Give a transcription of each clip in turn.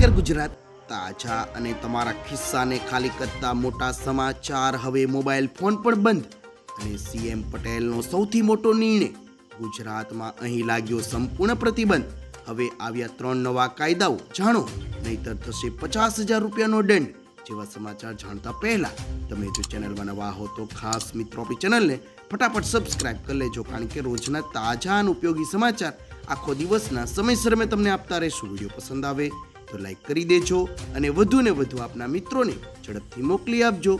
નમસ્કાર ગુજરાત તાજા અને તમારા ખિસ્સાને ખાલી કરતા મોટા સમાચાર હવે મોબાઈલ ફોન પણ બંધ. અને સીએમ પટેલનો સૌથી મોટો નિર્ણય, ગુજરાતમાં અહીં લાગ્યો સંપૂર્ણ પ્રતિબંધ. હવે આવ્યા ત્રણ નવા કાયદાઓ, જાણો, નહીતર થશે પચાસ હજાર રૂપિયાનો દંડ, જેવા સમાચાર જાણતા પહેલા તમે જો ચેનલમાં નવા હો તો ખાસ મિત્રો ચેનલને ફટાફટ સબસ્ક્રાઇબ કરી લેજો, કારણ કે રોજના તાજા અને ઉપયોગી સમાચાર આખો દિવસના સમયસર મેં તમને આપતા રહેશું. વીડિયો પસંદ આવે તો લાઈક કરી દેજો અને વધુ ને વધુ આપના મિત્રોને ઝડપથી મોકલી આપજો.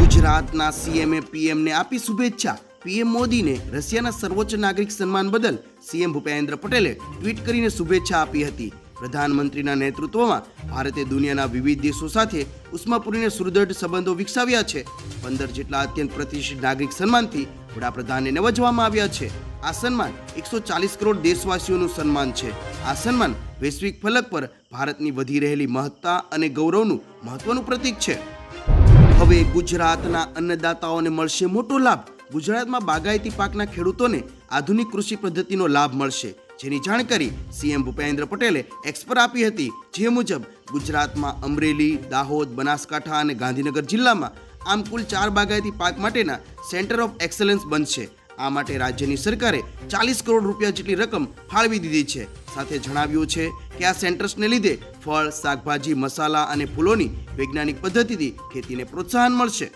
ગુજરાતના સીએમએ પીએમને આપી શુભેચ્છા. પીએમ મોદીને રશિયાના સર્વોચ્ચ નાગરિક સન્માન બદલ સીએમ ભૂપેન્દ્ર પટેલે ટ્વીટ કરીને શુભેચ્છા આપી હતી. પ્રધાનમંત્રીના નેતૃત્વમાં ભારતે દુનિયાના વિવિધ દેશો સાથે ઉષ્માપૂરીને સુદૃઢ સંબંધો વિકસાવ્યા છે. પંદર જેટલા અત્યંત પ્રતિષ્ઠિત નાગરિક સન્માનથી વડાપ્રધાનને નવજવામાં આવ્યા છે. આ સન્માન એકસો ચાલીસ કરોડ દેશવાસીઓનું સન્માન છે. આ સન્માન વૈશ્વિક ફલક પર ભારતની વધી રહેલી મહત્તા અને ગૌરવનું મહત્વનું પ્રતીક છે. હવે ગુજરાતના અન્નદાતાઓને મળશે મોટો લાભ. ગુજરાતમાં બાગાયતી પાકના ખેડૂતોને આધુનિક કૃષિ પદ્ધતિનો લાભ મળશે. જેની જાણકારી સીએમ ભૂપેન્દ્ર પટેલે એક્સ પર આપી હતી. જે મુજબ, ગુજરાતમાં અમરેલી, દાહોદ, બનાસકાંઠા અને ગાંધીનગર જિલ્લામાં આમ કુલ ચાર બાગાયતી પાક માટેના સેન્ટર ઓફ એક્સલન્સ બનશે. આ માટે રાજ્યની સરકારે ચાલીસ કરોડ રૂપિયા જેટલી રકમ ફાળવી દીધી છે. સાથે જણાવ્યું છે કે આ સેન્ટર્સને લીધે ફળ, શાકભાજી, મસાલા અને ફૂલોની વૈજ્ઞાનિક પદ્ધતિથી ખેતીને પ્રોત્સાહન મળશે.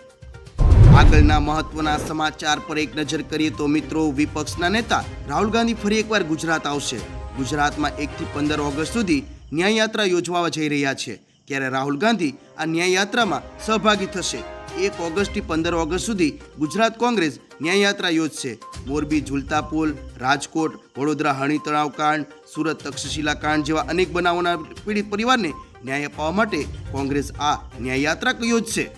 આગળના મહત્વના સમાચાર પર એક નજર કરીએ તો મિત્રો, વિપક્ષના નેતા રાહુલ ગાંધી ફરી એકવાર ગુજરાત આવશે. ગુજરાતમાં એકથી પંદર ઓગસ્ટ સુધી ન્યાય યાત્રા યોજવા જઈ રહ્યા છે. ત્યારે રાહુલ ગાંધી આ ન્યાયયાત્રામાં સહભાગી થશે. એક ઓગસ્ટથી પંદર ઓગસ્ટ સુધી ગુજરાત કોંગ્રેસ ન્યાયયાત્રા યોજશે. મોરબી ઝુલતા પુલ, રાજકોટ, વડોદરા હણી તળાવ કાંડ, સુરત તક્ષશિલા કાંડ જેવા અનેક બનાવોના પીડિત પરિવારને ન્યાય અપાવવા માટે કોંગ્રેસ આ ન્યાયયાત્રા યોજશે.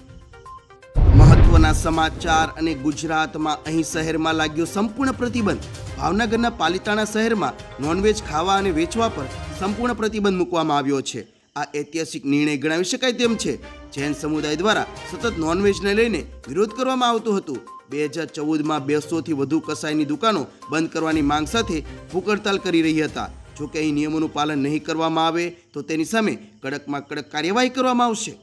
મહત્વના સમાચાર અને ગુજરાતમાં અહીં શહેરમાં લાગ્યો સંપૂર્ણ પ્રતિબંધ. ભાવનગરના પાલિતાણા શહેરમાં નોનવેજ ખાવા અને વેચવા પર સંપૂર્ણ પ્રતિબંધ મૂકવામાં આવ્યો છે. આ ઐતિહાસિક નિર્ણય ગણાવી શકાય તેમ છે. જૈન સમુદાય દ્વારા સતત નોનવેજને લઈને વિરોધ કરવામાં આવતો હતો. બે હજાર ચૌદમાં બેસોથી વધુ કસાઈની દુકાનો બંધ કરવાની માંગ સાથે ભૂખ હડતાલ કરી રહી હતા. જો કે અહીં નિયમોનું પાલન નહીં કરવામાં આવે, તો તેની સામે કડકમાં કડક કાર્યવાહી કરવામાં આવશે.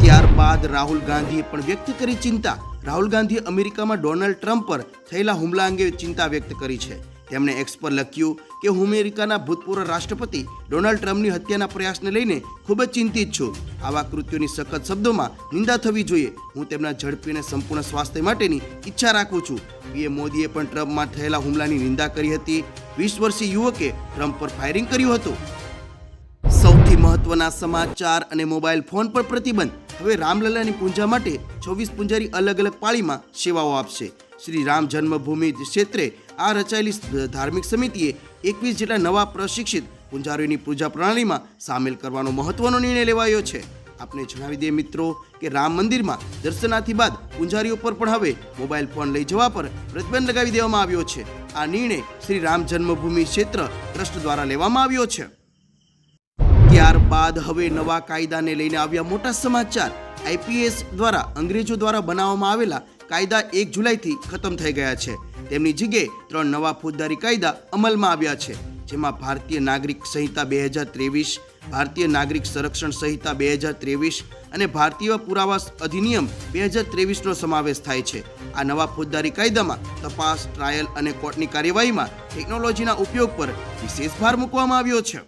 ત્યારબાદ રાહુલ ગાંધીએ પણ વ્યક્ત કરી ચિંતા. રાહુલ ગાંધીએ અમેરિકામાં ડોનાલ્ડ ટ્રમ્પ પર થયેલા હુમલા અંગે ચિંતા વ્યક્ત કરી છે. તેમણે એક્સ પર લખ્યું કે હું અમેરિકાના ભૂતપૂર્વ રાષ્ટ્રપતિ ડોનાલ્ડ ટ્રમ્પની હત્યાના પ્રયાસને લઈને ખૂબ જ ચિંતિત છું. આવા કૃત્યોની સખત શબ્દોમાં નિંદા થવી જોઈએ. હું તેમના ઝડપી અને સંપૂર્ણ સ્વાસ્થ્ય માટેની ઈચ્છા રાખું છું. પીએમ મોદીએ પણ ટ્રમ્પમાં થયેલા હુમલાની નિંદા કરી હતી. વીસ વર્ષીય યુવકે ટ્રમ્પ પર ફાયરિંગ કર્યું હતું. સૌથી મહત્વના સમાચાર અને મોબાઈલ ફોન પર પ્રતિબંધ. હવે રામલલાની પૂજા માટે છવ્વીસ પૂંજારી અલગ અલગ પાળીમાં સેવાઓ આપશે. શ્રી રામ જન્મભૂમિ ક્ષેત્રે આ રચાયેલી ધાર્મિક સમિતિએ એકવીસ જેટલા નવા પ્રશિક્ષિત પૂંજારીઓની પૂજા પ્રણાલીમાં સામેલ કરવાનો મહત્વનો નિર્ણય લેવાયો છે. આપને જણાવી દઈએ મિત્રો કે રામ મંદિરમાં દર્શનાથી બાદ પૂંજારીઓ પર પણ હવે મોબાઈલ ફોન લઈ જવા પર પ્રતિબંધ લગાવી દેવામાં આવ્યો છે. આ નિર્ણય શ્રી રામ જન્મભૂમિ ક્ષેત્ર ટ્રસ્ટ દ્વારા લેવામાં આવ્યો છે. ત્યારબાદ હવે નવા કાયદાને લઈને આવ્યા મોટા સમાચાર. આઈપીએસ દ્વારા અંગ્રેજો દ્વારા બનાવવામાં આવેલા કાયદા એક જુલાઈથી ખતમ થઈ ગયા છે. તેમની જગ્યાએ ત્રણ નવા ફોજદારી કાયદા અમલમાં આવ્યા છે, જેમાં ભારતીય નાગરિક સંહિતા બે હજાર ત્રેવીસ, ભારતીય નાગરિક સંરક્ષણ સંહિતા બે હજાર ત્રેવીસ અને ભારતીય પુરાવા અધિનિયમ બે હજાર ત્રેવીસનો સમાવેશ થાય છે. આ નવા ફોજદારી કાયદામાં તપાસ, ટ્રાયલ અને કોર્ટની કાર્યવાહીમાં ટેકનોલોજીના ઉપયોગ પર વિશેષ ભાર મૂકવામાં આવ્યો છે.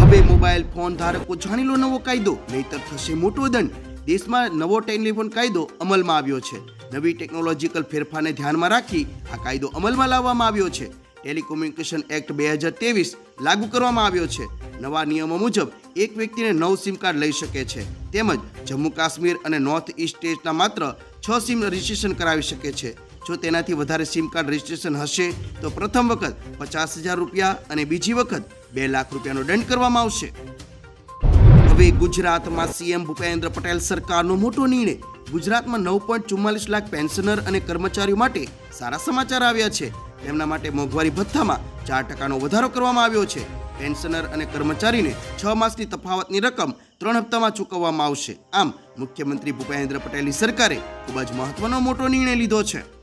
હવે મોબાઈલ ફોન ધારકો જાણી લો નવો કાયદો, નહીતર થશે મોટો દંડ. દેશમાં નવો ટેલિફોન કાયદો અમલમાં આવ્યો છે. નવી ટેકનોલોજીકલ ફેરફારને ધ્યાનમાં રાખી આ કાયદો અમલમાં લાવવામાં આવ્યો છે. ટેલિકોમ્યુનિકેશન એક્ટ બે હજાર ત્રેવીસ લાગુ કરવામાં આવ્યો છે. નવા નિયમો મુજબ એક વ્યક્તિને નવ સિમ કાર્ડ લઈ શકે છે. તેમજ જમ્મુ કાશ્મીર અને નોર્થ ઇસ્ટ સ્ટેટના માત્ર છ સિમ રજિસ્ટ્રેશન કરાવી શકે છે. જો તેનાથી વધારે સિમ કાર્ડ રજિસ્ટ્રેશન હશે, તો પ્રથમ વખત પચાસ હજાર રૂપિયા અને બીજી વખત બે લાખ રૂપિયાનો દંડ કરવામાં આવશે. હવે ગુજરાતમાં સીએમ ભૂપેન્દ્ર પટેલ સરકારનો મોટો નિર્ણય. ગુજરાતમાં નવ પોઈન્ટ ચુમ્માલીસ લાખ પેન્શનર અને કર્મચારીઓ માટે સારા સમાચાર આવ્યા છે. તેમના માટે મોંઘવારી ભથ્થામાં ચાર ટકાનો વધારો કરવામાં આવ્યો છે. પેન્શનર અને કર્મચારીને છ માસની તફાવતની રકમ ત્રણ હપ્તામાં ચૂકવવામાં આવશે. આમ, મુખ્યમંત્રી ભૂપેન્દ્ર પટેલની સરકારે ખૂબ જ મહત્વનો મોટો નિર્ણય લીધો છે.